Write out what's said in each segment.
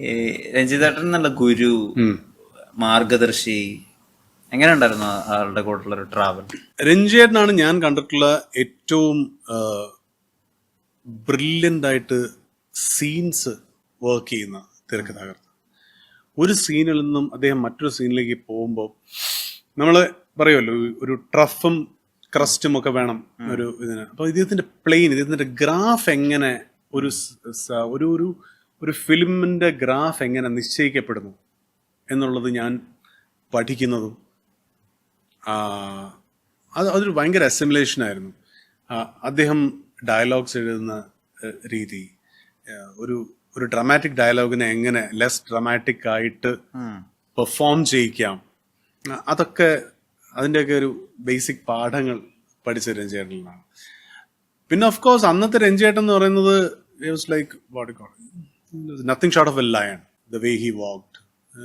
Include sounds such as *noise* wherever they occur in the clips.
ഈ രഞ്ജിതേട്ടൻ എന്നുള്ള ഗുരു മാർഗദർശി എങ്ങനെ ഉണ്ടായിരുന്നു ആളുടെ കൂടെയുള്ള ഒരു ട്രാവൽ രഞ്ജിയേട്ടനാണ് ഞാൻ കണ്ടിട്ടുള്ള ഏറ്റവും ബ്രില്യന്റ് ആയിട്ട് സീൻസ് വർക്ക് ചെയ്യുന്ന തിരക്കഥാകൃത്ത്. ഒരു സീനിൽ നിന്നും അദ്ദേഹം മറ്റൊരു സീനിലേക്ക് പോകുമ്പോൾ നമ്മൾ പറയുമല്ലോ ഒരു ട്രഫും ക്രസ്റ്റും ഒക്കെ വേണം ഒരു ഇതിന്. അപ്പോൾ ഇദ്ദേഹത്തിന്റെ പ്ലെയിൻ ഇദ്ദേഹത്തിന്റെ ഗ്രാഫ് എങ്ങനെ ഒരു ഒരു ഒരു ഒരു ഫിലിമിന്റെ ഗ്രാഫ് എങ്ങനെ നിശ്ചയിക്കപ്പെടുന്നു എന്നുള്ളത് ഞാൻ പഠിക്കുന്നതും അത് അതൊരു ഭയങ്കര അസിമുലേഷനായിരുന്നു അദ്ദേഹം ഡയലോഗ്സ് എഴുതുന്ന രീതി ഒരു ഒരു ഡ്രമാറ്റിക് ഡയലോഗിനെ എങ്ങനെ ലെസ് ഡ്രമാറ്റിക് ആയിട്ട് പെർഫോം ചെയ്യിക്കാം. അതൊക്കെ അതിന്റെയൊക്കെ ഒരു ബേസിക് പാഠങ്ങൾ പഠിച്ച രഞ്ജേട്ടനിലാണ്. പിന്നെ ഓഫ് കോഴ്സ് അന്നത്തെ രഞ്ജേട്ടൻ എന്ന് പറയുന്നത് like what nothing short of a lion the way he walked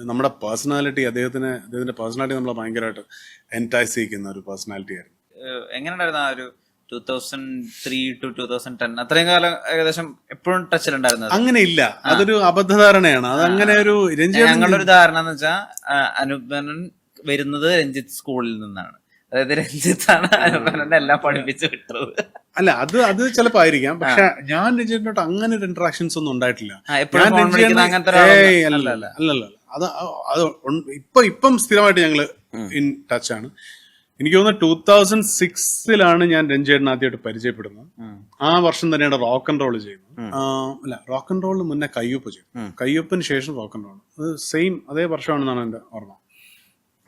നമ്മുടെ പേഴ്സണാലിറ്റി അദ്ദേഹത്തിന് അദ്ദേഹത്തിന്റെ പേഴ്സണാലിറ്റി നമ്മളെ ഭയങ്കരമായിട്ട് എന്റൈസ് ചെയ്യിക്കുന്ന ഒരു പേഴ്സണാലിറ്റി ആയിരുന്നു. എങ്ങനെയുണ്ടായിരുന്നു ആ ഒരു two thousand three to two thousand ten അത്രയും കാലം ഏകദേശം എപ്പോഴും ടച്ചിലുണ്ടായിരുന്നത് അങ്ങനെ ഇല്ല. അതൊരു അബദ്ധധാരണയാണ്. അത് അങ്ങനെ ഒരു ഞങ്ങളുടെ ഒരു ധാരണ എന്ന് വെച്ചാൽ അനുപനൻ വരുന്നത് രഞ്ജിത്ത് സ്കൂളിൽ നിന്നാണ്. അതായത് രഞ്ജിത്താണ് അനുപനന്റെ എല്ലാം പഠിപ്പിച്ചു വിട്ടത്. അല്ല അത് അത് ചിലപ്പോ ആയിരിക്കാം. പക്ഷെ ഞാൻ രഞ്ജേട്ടനോട്ട് അങ്ങനെ ഒരു ഇന്ററാക്ഷൻസ് ഒന്നും ഉണ്ടായിട്ടില്ല. ഞാൻ phone രഞ്ജിയേട്ടനെ- വിളിക്കുന്ന അങ്ങനത്തെ അല്ല അല്ല. അല്ല അത് അത് ഇപ്പൊ ഇപ്പം സ്ഥിരമായിട്ട് ഞങ്ങൾ ഇൻ ടച്ച് ആണ്. എനിക്ക് തോന്നുന്നു ടൂ തൗസൻഡ് സിക്സിലാണ് ഞാൻ രഞ്ജേട്ടൻ ആദ്യമായിട്ട് പരിചയപ്പെടുന്നത്. ആ വർഷം തന്നെയാണ് റോക്ക് ആൻഡ് റോൾ ചെയ്യുന്നത്. അല്ല റോക്ക് ആൻഡ് റോളിന് മുന്നേ കയ്യൊപ്പ് ചെയ്തു. കയ്യൊപ്പിന് ശേഷം റോക്ക് ആൻഡ് റോൾ അത് സെയിം അതേ വർഷമാണെന്നാണ് എന്റെ ഓർമ്മ.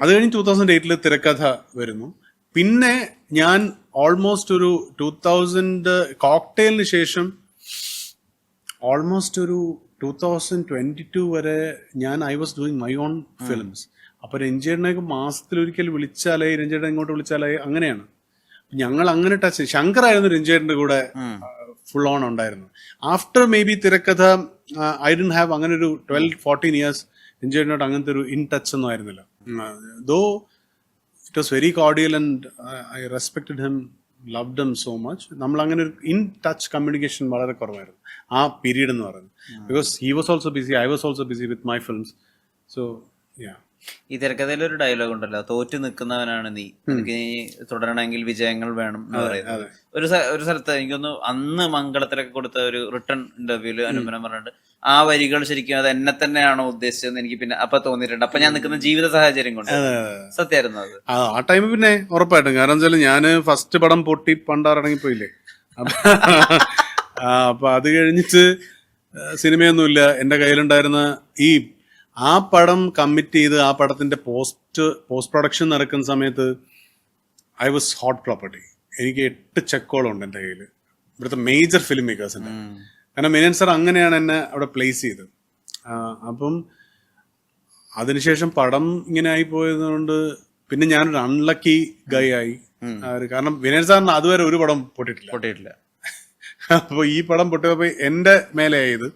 അത് കഴിഞ്ഞ് ടൂ തൗസൻഡ് എയ്റ്റിൽ തിരക്കഥ വരുന്നു. പിന്നെ ഞാൻ ഓൾമോസ്റ്റ് ഒരു ടൂ തൗസൻഡ് കോക്ടെയിലിന് ശേഷം ഓൾമോസ്റ്റ് ഒരു ടൂ തൗസൻഡ് ട്വന്റി ടു വരെ ഞാൻ I was doing my own films അപ്പൊ രഞ്ജേട്ടനെയൊക്കെ മാസത്തിൽ ഒരിക്കൽ വിളിച്ചാലേ രഞ്ജേട്ടൻ ഇങ്ങോട്ട് വിളിച്ചാലേ അങ്ങനെയാണ്. ഞങ്ങൾ അങ്ങനെ ടച്ച് ശങ്കറായിരുന്നു രഞ്ജേട്ടന്റെ കൂടെ ഫുൾ ഓൺ ഉണ്ടായിരുന്നു ആഫ്റ്റർ മേ ബി തിരക്കഥ ഐ ഡി ഹാവ് അങ്ങനെ ഒരു ട്വൽവ് ഫോർട്ടീൻ ഇയേഴ്സ് രഞ്ജേട്ടനോട് അങ്ങനത്തെ ഒരു ഇൻ ടച്ച് ഒന്നും ആയിരുന്നില്ല. Though it was very cordial and I respected him loved him so much നമ്മൾ അങ്ങനെ ഒരു ഇൻ ടച്ച് കമ്മ്യൂണിക്കേഷൻ വളരെ കുറവായിരുന്നു. ആ പീരീഡ് എന്ന് പറയുന്നത്. Because he was also busy I was also busy with my films so yeah ഈ തിരക്കഥയിൽ ഒരു ഡയലോഗ് ഉണ്ടല്ലോ. തോറ്റു നിൽക്കുന്നവനാണ് നീ. എനിക്ക് നീ തുടരണമെങ്കിൽ വിജയങ്ങൾ വേണം എന്ന് പറയുന്നത്. ഒരു ഒരു സ്ഥലത്ത് എനിക്കൊന്ന് അന്ന് മംഗളത്തിലൊക്കെ കൊടുത്ത ഒരു റിട്ടേൺ ഇന്റർവ്യൂൽ അനുപനം പറഞ്ഞിട്ട് ആ വരികൾ ശരിക്കും അത് എന്നെ തന്നെയാണോ ഉദ്ദേശിച്ചതെന്ന് എനിക്ക് പിന്നെ അപ്പൊ തോന്നിയിട്ടുണ്ട്. അപ്പൊ ഞാൻ നിൽക്കുന്ന ജീവിത സാഹചര്യം കൊണ്ട്. സത്യമായിരുന്നു അത്. ആ ടൈമിൽ ടൈം പിന്നെ ഉറപ്പായിട്ടും. കാരണം വെച്ചാൽ ഞാൻ ഫസ്റ്റ് പടം പൊട്ടി പണ്ടാറടങ്ങിപ്പോയില്ലേ പോയില്ലേ അപ്പൊ അത് കഴിഞ്ഞിട്ട് സിനിമയൊന്നുമില്ല. എന്റെ കയ്യിലുണ്ടായിരുന്ന ഈ ആ പടം കമ്മിറ്റ് ചെയ്ത് ആ പടത്തിന്റെ പോസ്റ്റ് പോസ്റ്റ് പ്രൊഡക്ഷൻ നടക്കുന്ന സമയത്ത് ഐ വാസ് ഹോട്ട് പ്രോപ്പർട്ടി എനിക്ക് എട്ട് ചെക്കോളുണ്ട് എന്റെ കയ്യിൽ ഇവിടുത്തെ മേജർ ഫിലിം മേക്കേഴ്സിന്റെ കാരണം മെനൻ സാർ അങ്ങനെയാണ് എന്നെ അവിടെ പ്ലേസ് ചെയ്തത്. അപ്പം അതിനുശേഷം പടം ഇങ്ങനെ ആയി പോയതുകൊണ്ട് പിന്നെ ഞാനൊരു അൺലക്കി ഗൈ ആയി. കാരണം വിനയൻ സാറിന് അതുവരെ ഒരു പടം പൊട്ടിട്ടില്ല പൊട്ടിട്ടില്ല അപ്പോൾ ഈ പടം പൊട്ടിയപ്പോൾ എന്റെ മേലെ ആയത്.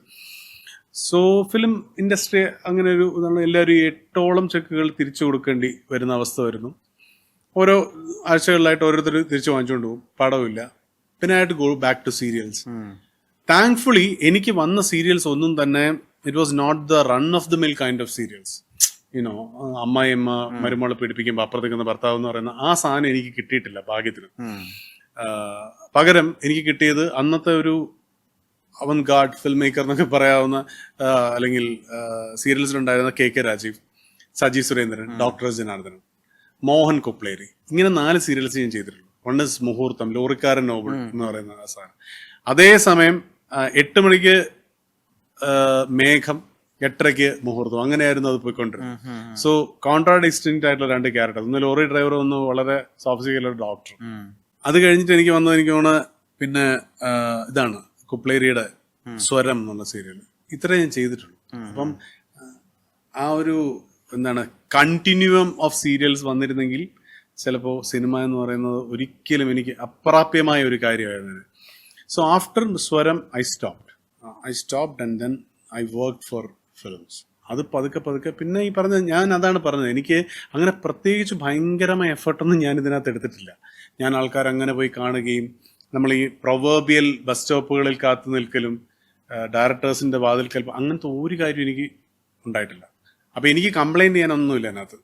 സോ ഫിലിം ഇൻഡസ്ട്രി അങ്ങനെ ഒരു എല്ലാവരും എട്ടോളം ചെക്കുകൾ തിരിച്ചു കൊടുക്കേണ്ടി വരുന്ന അവസ്ഥ വരുന്നു. ഓരോ ആഴ്ചകളിലായിട്ട് ഓരോരുത്തർ തിരിച്ചു വാങ്ങിച്ചുകൊണ്ട് പോകും. പടമില്ല പിന്നെ ആയിട്ട് go back to serials thankfully എനിക്ക് വന്ന സീരിയൽസ് ഒന്നും തന്നെ it was not the run of the mill kind of serials. You know അമ്മായിയമ്മ മരുമോളെ പീഡിപ്പിക്കുമ്പോൾ അപ്പുറത്തേക്കുന്ന ഭർത്താവ് എന്ന് പറയുന്ന ആ സാധനം എനിക്ക് കിട്ടിയിട്ടില്ല ഭാഗ്യത്തിന്. പകരം എനിക്ക് കിട്ടിയത് അന്നത്തെ ഒരു അവൻ ഗാഡ് ഫിൽം മേക്കർ എന്നൊക്കെ പറയാവുന്ന അല്ലെങ്കിൽ സീരിയൽസിലുണ്ടായിരുന്ന K K Rajeev Saji Surendran doctor Janardhanan Mohan Kopleri. ഇങ്ങനെ നാല് സീരിയൽസ് ഞാൻ ചെയ്തിട്ടുള്ളൂ. വൺ ഇസ് മുഹൂർത്തം ലോറിക്കാരൻ നോബിൾ എന്ന് പറയുന്ന സാധനം. അതേസമയം എട്ട് മണിക്ക് മേഘം എട്ടരയ്ക്ക് മുഹൂർത്തം. അങ്ങനെയായിരുന്നു അത് പോയിക്കൊണ്ടിരുന്നത്. സോ കോൺട്രാഡിസ്റ്റിംഗ് ആയിട്ടുള്ള രണ്ട് ക്യാരക്ടർ ഒന്ന് ലോറി ഡ്രൈവർ ഒന്ന് വളരെ സോഫിസിക്കൽ ഒരു ഡോക്ടർ അത് കഴിഞ്ഞിട്ട് എനിക്ക് വന്നത് എനിക്ക് തോന്നുന്നത് പിന്നെ ഇതാണ് കുപ്ലേരിയുടെ സ്വരം എന്നുള്ള സീരിയൽ ഇത്രേ ഞാൻ ചെയ്തിട്ടുള്ളൂ. അപ്പം ആ, ഒരു എന്താണ് കണ്ടിന്യൂം ഓഫ് സീരിയൽസ് വന്നിരുന്നെങ്കിൽ ചിലപ്പോൾ സിനിമ എന്ന് പറയുന്നത് ഒരിക്കലും എനിക്ക് അപ്രാപ്യമായ ഒരു കാര്യമായിരുന്നു. So after I I stopped I stopped and then I work for films അത് പതുക്കെ പതുക്കെ പിന്നെ ഈ പറഞ്ഞ ഞാൻ അതാണ് പറഞ്ഞത്. എനിക്ക് അങ്ങനെ പ്രത്യേകിച്ച് ഭയങ്കരമായ എഫർട്ടൊന്നും ഞാൻ ഇതിനകത്ത് എടുത്തിട്ടില്ല. ഞാൻ ആൾക്കാർ അങ്ങനെ പോയി കാണുകയും നമ്മൾ ഈ പ്രൊവേബിയൽ ബസ് സ്റ്റോപ്പുകളിൽ കാത്തു നിൽക്കലും ഡയറക്ടേഴ്സിന്റെ വാതിൽ വാതിൽക്കൽ അങ്ങനത്തെ ഒരു കാര്യം എനിക്ക് ഉണ്ടായിട്ടില്ല. അപ്പം എനിക്ക് കംപ്ലൈന്റ് ചെയ്യാനൊന്നുമില്ല അതിനകത്ത്.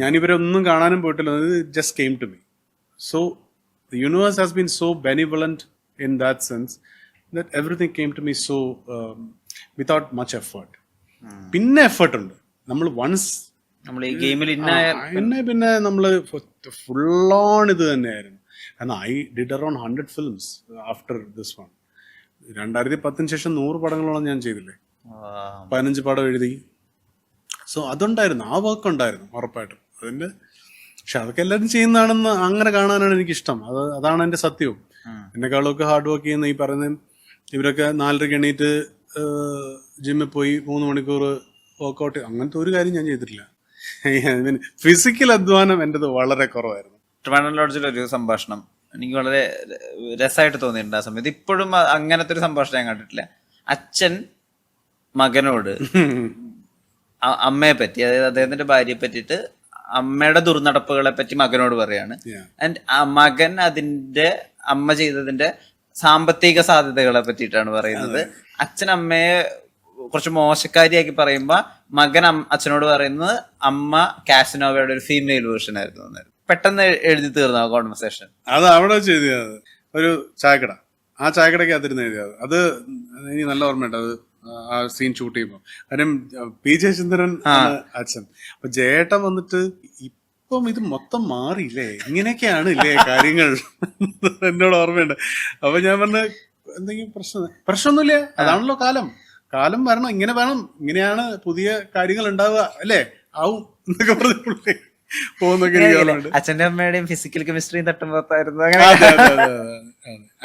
ഞാനിവരെ ഒന്നും കാണാനും പോയിട്ടില്ല. Just came to me so the universe has been so benevolent in that sense that everything came to me so without much effort പിന്നെ എഫേർട്ട് ഉണ്ട് നമ്മൾ വൺസ് നമ്മൾ ഈ ഗെയിമിൽ പിന്നെ പിന്നെ നമ്മൾ ഫുൾ ഓൺ ഇത് തന്നെയായിരുന്നു. കാരണം I did around hundred films after this one രണ്ടായിരത്തി പത്തിന് ശേഷം നൂറ് പടങ്ങളോളം ഞാൻ ചെയ്തില്ലേ? പതിനഞ്ച് പടം എഴുതി. സോ അതുണ്ടായിരുന്നു. ആ വർക്ക് ഉണ്ടായിരുന്നു ഉറപ്പായിട്ടും. അതിന്റെ പക്ഷെ അതൊക്കെ എല്ലാവരും ചെയ്യുന്നതാണെന്ന് അങ്ങനെ കാണാനാണ് എനിക്കിഷ്ടം. അത് അതാണ് എന്റെ സത്യവും. എന്നെക്കാളൊക്കെ ഹാർഡ് വർക്ക് ചെയ്യുന്ന ഈ പറയുന്ന ഇവരൊക്കെ നാലരയ്ക്ക് എണീറ്റ് ജിമ്മിൽ പോയി മൂന്ന് മണിക്കൂർ വർക്കൗട്ട് അങ്ങനത്തെ ഒരു കാര്യം ഞാൻ ചെയ്തിട്ടില്ല. *laughs* ഫിസിക്കൽ അധ്വാനം എന്റെത് വളരെ കുറവായിരുന്നു. ട്രിവാൻഡ്രം ലോഡ്ജിൽ ഒരു സംഭാഷണം എനിക്ക് വളരെ രസമായിട്ട് തോന്നിയിട്ടുണ്ട് ആ സമയത്ത്. ഇപ്പോഴും അങ്ങനത്തെ ഒരു സംഭാഷണം ഞാൻ കണ്ടിട്ടില്ല. അച്ഛൻ മകനോട് *laughs* അമ്മയെ പറ്റി അതായത് അദ്ദേഹത്തിന്റെ ഭാര്യയെ പറ്റിയിട്ട് അമ്മയുടെ ദുർനടപ്പുകളെ പറ്റി മകനോട് പറയാണ്. ആൻഡ് മകൻ അതിന്റെ അമ്മ ചെയ്തതിന്റെ സാമ്പത്തിക സാധ്യതകളെ പറ്റിയിട്ടാണ് പറയുന്നത്. അച്ഛൻ അമ്മയെ കുറച്ച് മോശക്കാരിയാക്കി പറയുമ്പോ മകൻ അച്ഛനോട് പറയുന്നത് അമ്മ കാസിനോവയുടെ ഒരു ഫീമെയിൽ വേർഷൻ ആയിരുന്നു. പെട്ടെന്ന് എഴുതി തീർന്നു കോൺവെർസേഷൻ അത് അവിടെ ചെയ്തത് ഒരു ചായക്കട. ആ ചായക്കടയ്ക്ക് അതിരുന്ന് എഴുതിയത് അത്. ഇനി നല്ല ഓർമ്മയുണ്ട്. അത് ആ സീൻ ഷൂട്ട് ചെയ്യുമ്പോൾ കാര്യം പി ജയചന്ദ്രൻ അച്ഛൻ. അപ്പൊ ജേട്ടൻ വന്നിട്ട് ഇപ്പം ഇത് മൊത്തം മാറിയില്ലേ? ഇങ്ങനെയൊക്കെയാണ് ഇല്ലേ കാര്യങ്ങൾ? എന്നോട് ഓർമ്മയുണ്ട്. അപ്പൊ ഞാൻ പറഞ്ഞ എന്തെങ്കിലും പ്രശ്നം പ്രശ്നമൊന്നുമില്ല. അതാണല്ലോ കാലം. കാലം വരണം. ഇങ്ങനെ വേണം. ഇങ്ങനെയാണ് പുതിയ കാര്യങ്ങൾ ഉണ്ടാവുക. അല്ലേ? ആവും എന്നൊക്കെ പറഞ്ഞ് പുള്ളി പോകുന്നൊക്കെ അച്ഛന്റെ അമ്മയുടെയും ഫിസിക്കൽ കെമിസ്ട്രിയും തട്ടുമ്പോത്തായിരുന്നു.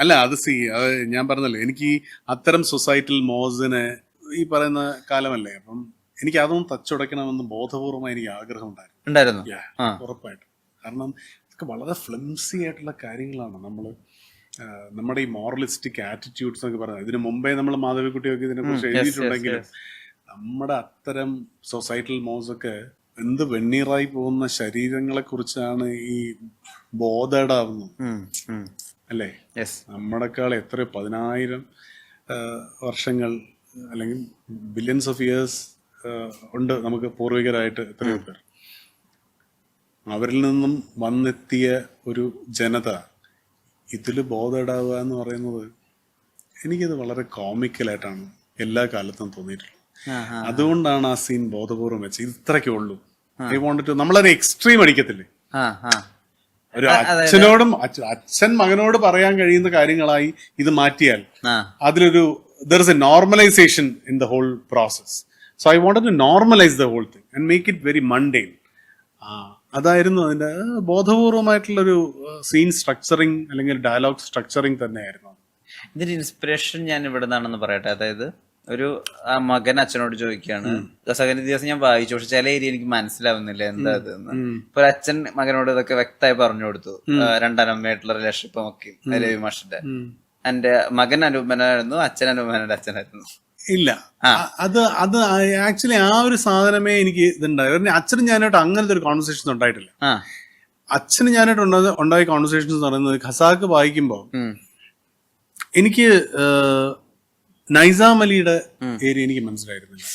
അല്ല അത് സി അത് ഞാൻ പറഞ്ഞല്ലോ. എനിക്ക് അത്തരം സൊസൈറ്റിൽ മോസിന് ഈ പറയുന്ന കാലമല്ലേ. അപ്പം എനിക്ക് അതൊന്നും തച്ചുടയ്ക്കണമെന്ന് ബോധപൂർവമായി എനിക്ക് ആഗ്രഹം ഉണ്ടായിരുന്നു ഉണ്ടായിരുന്നു. ഉറപ്പായിട്ടും. കാരണം ഇതൊക്കെ വളരെ ഫ്ലംസി ആയിട്ടുള്ള കാര്യങ്ങളാണ് നമ്മൾ നമ്മുടെ ഈ മോറലിസ്റ്റിക് ആറ്റിറ്റ്യൂഡ്സ് എന്നൊക്കെ പറയുന്നത് ഇതിന് മുമ്പേ നമ്മൾ മാധവിക്കുട്ടിയൊക്കെ ഇതിനെ കുറിച്ച് എഴുതിയിട്ടുണ്ടെങ്കിലും നമ്മുടെ അത്തരം സൊസൈറ്റൽ മോസ് ഒക്കെ എന്ത് വെണ്ണീറായി പോകുന്ന ശരീരങ്ങളെ കുറിച്ചാണ് ഈ ബോധേഡാവുന്നത് അല്ലേ? നമ്മുടെക്കാൾ എത്ര പതിനായിരം വർഷങ്ങൾ അല്ലെങ്കിൽ ബില്യൻസ് ഓഫ് ഇയേഴ്സ് ഉണ്ട് നമുക്ക് പൂർവികരായിട്ട് എത്രയോ പേർ. അവരിൽ നിന്നും വന്നെത്തിയ ഒരു ജനത ഇതിൽ ബോധേടാവുക എന്ന് പറയുന്നത് എനിക്കത് വളരെ കോമിക്കലായിട്ടാണ് എല്ലാ കാലത്തും തോന്നിയിട്ടുള്ളത്. അതുകൊണ്ടാണ് ആ സീൻ ബോധപൂർവം വെച്ചത്. ഇത്രയ്ക്കേ ഉള്ളൂ. ഐ വോണ്ട് ടു നമ്മളൊരു എക്സ്ട്രീം അടിക്കത്തില്ലേ? ആ ആ. ഒരു അച്ഛനോടും അച്ഛൻ മകനോട് പറയാൻ കഴിയുന്ന കാര്യങ്ങളായി ഇത് മാറ്റിയാൽ അതിലൊരു there is a normalisation in the whole process so I want to normalise the whole thing and make it very mundane അതായിരുന്നു അതിന്റെ ബോധപൂർവമായിട്ടുള്ളൊരു സീൻ സ്ട്രക്ചറിങ് അല്ലെങ്കിൽ ഡയലോഗ് സ്ട്രക്ചറിങ് തന്നെയായിരുന്നു. ഇതിന്റെ ഇൻസ്പിറേഷൻ ഞാൻ ഇവിടെ നിന്നാണെന്ന് പറയട്ടെ. അതായത് ഒരു ആ മകൻ അച്ഛനോട് ചോദിക്കുകയാണ് സെക്കൻഡ് ദിവസം ഞാൻ വായിച്ചു. പക്ഷെ ചില ഏരിയ എനിക്ക് മനസ്സിലാവുന്നില്ല എന്താ ഇത് എന്ന്. ഇപ്പൊ അച്ഛൻ മകനോട് ഇതൊക്കെ വ്യക്തമായി പറഞ്ഞു കൊടുത്തു. രണ്ടനമ്മയായിട്ടുള്ള റിലേഷൻഷിപ്പും ഒക്കെ. രവി മാഷിന്റെ. എന്റെ മകൻ അനുപമനായിരുന്നു അച്ഛൻ അനുപമനന്റെ അച്ഛനായിരുന്നു. ഇല്ല. അത് അത് ആക്ച്വലി ആ ഒരു സാധനമേ എനിക്ക് ഇതുണ്ടായി. അച്ഛനും ഞാനായിട്ട് അങ്ങനത്തെ ഒരു കോൺവെർസേഷൻ ഉണ്ടായിട്ടില്ല. അച്ഛന് ഞാനായിട്ട് ഉണ്ടായ ഉണ്ടായ കോൺവെർസേഷൻസ് എന്ന് പറയുന്നത് ഖസാക്ക് വായിക്കുമ്പോൾ എനിക്ക് നൈസാം അലിയുടെ ഏരിയ എനിക്ക് മനസ്സിലായിരുന്നില്ല.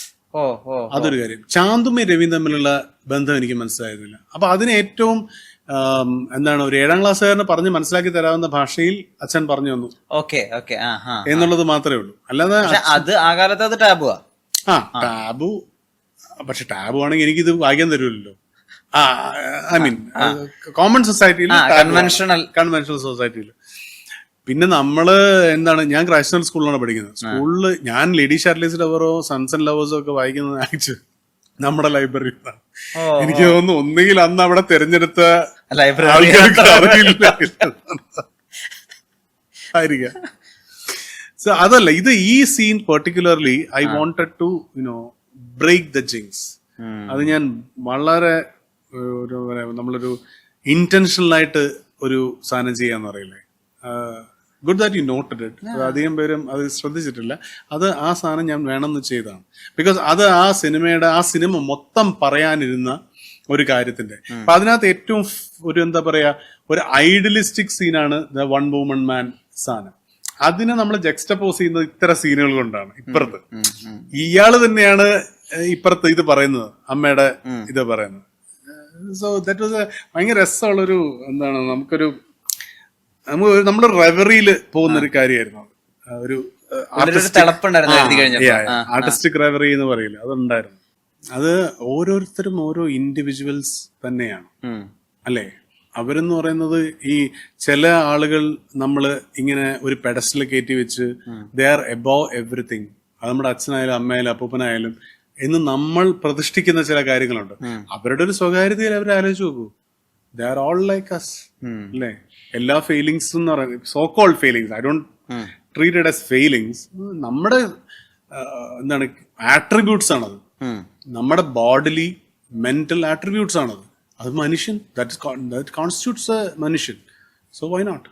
അതൊരു കാര്യം. ചാന്തുമ്മ രവിയും തമ്മിലുള്ള ബന്ധം എനിക്ക് മനസ്സിലായിരുന്നില്ല. അപ്പൊ അതിന് ഏറ്റവും എന്താണ് ഒരു ഏഴാം ക്ലാസ്സുകാരന് പറഞ്ഞ് മനസ്സിലാക്കി തരാവുന്ന ഭാഷയിൽ അച്ഛൻ പറഞ്ഞു തന്നു. ഓക്കെ ഓക്കെ എന്നുള്ളത് മാത്രമേ ഉള്ളൂ. അല്ലാതെ അത് ആ കാലത്ത് അത് ടാബുവാ. ആ ടാബു പക്ഷെ ടാബു ആണെങ്കിൽ എനിക്കിത് വായിക്കാൻ തരുമല്ലോ. ഐ മീൻ കോമൺ സൊസൈറ്റിയിൽ കൺവെൻഷണൽ കൺവെൻഷണൽ സൊസൈറ്റിയിൽ പിന്നെ നമ്മൾ എന്താണ് ഞാൻ ക്രൈസ്റ്റൽ സ്കൂളിലാണ് പഠിക്കുന്നത്. സ്കൂളിൽ ഞാൻ ലേഡി ഷാർലീസ് ലവറോ സൺസ് ആൻഡ് ലവേഴ്സോ ഒക്കെ വായിക്കുന്നത് ആക്ച്വലി നമ്മുടെ ലൈബ്രറിയിൽ എനിക്ക് തോന്നുന്നു ഒന്നുകിൽ അന്ന് അവിടെ തിരഞ്ഞെടുത്ത ലൈബ്രറി ആയിരിക്കാം. സോ അതല്ല ഇത് ഈ scene particularly I wanted to you know break the jinx അത് ഞാൻ വളരെ ഒരു നമ്മളൊരു ഇന്റൻഷണൽ ആയിട്ട് ഒരു സാധനം ചെയ്യാന്ന് പറയില്ലേ. Good that you noted it അധികം പേരും അത് ശ്രദ്ധിച്ചിട്ടില്ല. അത് ആ സാധനം ഞാൻ വേണമെന്ന് ചെയ്തതാണ്. ബിക്കോസ് അത് ആ സിനിമയുടെ ആ സിനിമ മൊത്തം പറയാനിരുന്ന ഒരു കാര്യത്തിന്റെ. അപ്പൊ അതിനകത്ത് ഏറ്റവും ഒരു എന്താ പറയാ ഒരു ഐഡിയലിസ്റ്റിക് സീനാണ് ദ വൺ വുമൺ മാൻ സാധനം അതിനെ നമ്മൾ ജക്സ്റ്റപ്പോസ് ചെയ്യുന്നത് ഇത്തരം സീനുകൾ കൊണ്ടാണ് ഇപ്പുറത്ത്. ഇയാൾ തന്നെയാണ് ഇപ്പുറത്ത് ഇത് പറയുന്നത് അമ്മയുടെ ഇത് പറയുന്നത്. സോ ദാറ്റ് വാസ് ഭയങ്കര രസമുള്ളൊരു എന്താണ് നമുക്കൊരു നമുക്ക് നമ്മുടെ റെവറിയിൽ പോകുന്ന ഒരു കാര്യമായിരുന്നു ഒരു ആർട്ടിസ്റ്റിക് റെവറി എന്ന് പറയില്ല അതുണ്ടായിരുന്നു. അത് ഓരോരുത്തരും ഓരോ ഇൻഡിവിജ്വൽസ് തന്നെയാണ്. അല്ലേ? അവരെന്ന് പറയുന്നത് ഈ ചില ആളുകൾ നമ്മൾ ഇങ്ങനെ ഒരു പെഡസ്റ്റിൽ കയറ്റി വെച്ച് ദേ ആർ എബോവ് എവറിത്തിങ് അത് നമ്മുടെ അച്ഛനായാലും അമ്മയായാലും അപ്പൂപ്പനായാലും എന്ന് നമ്മൾ പ്രതിഷ്ഠിക്കുന്ന ചില കാര്യങ്ങളുണ്ട്. അവരുടെ ഒരു സ്വകാര്യതയിൽ അവർ ആലോചിച്ച് നോക്കൂ. They are all like us അല്ലേ? എല്ലാ ഫെയിലിങ്സ് എന്ന് പറയുന്നത് so called feelings I don't treated as feelings നമ്മുടെ എന്താണ് ആട്രിബ്യൂട്ട്സ് ആണത്. നമ്മുടെ ബോഡിലി മെന്റൽ ആട്രിബ്യൂട്ട്സ് ആണത്. അത് മനുഷ്യൻ ദാറ്റ് ദാറ്റ് കോൺസ്റ്റിറ്റ്യൂട്ട്സ് എ മനുഷ്യൻ. So why not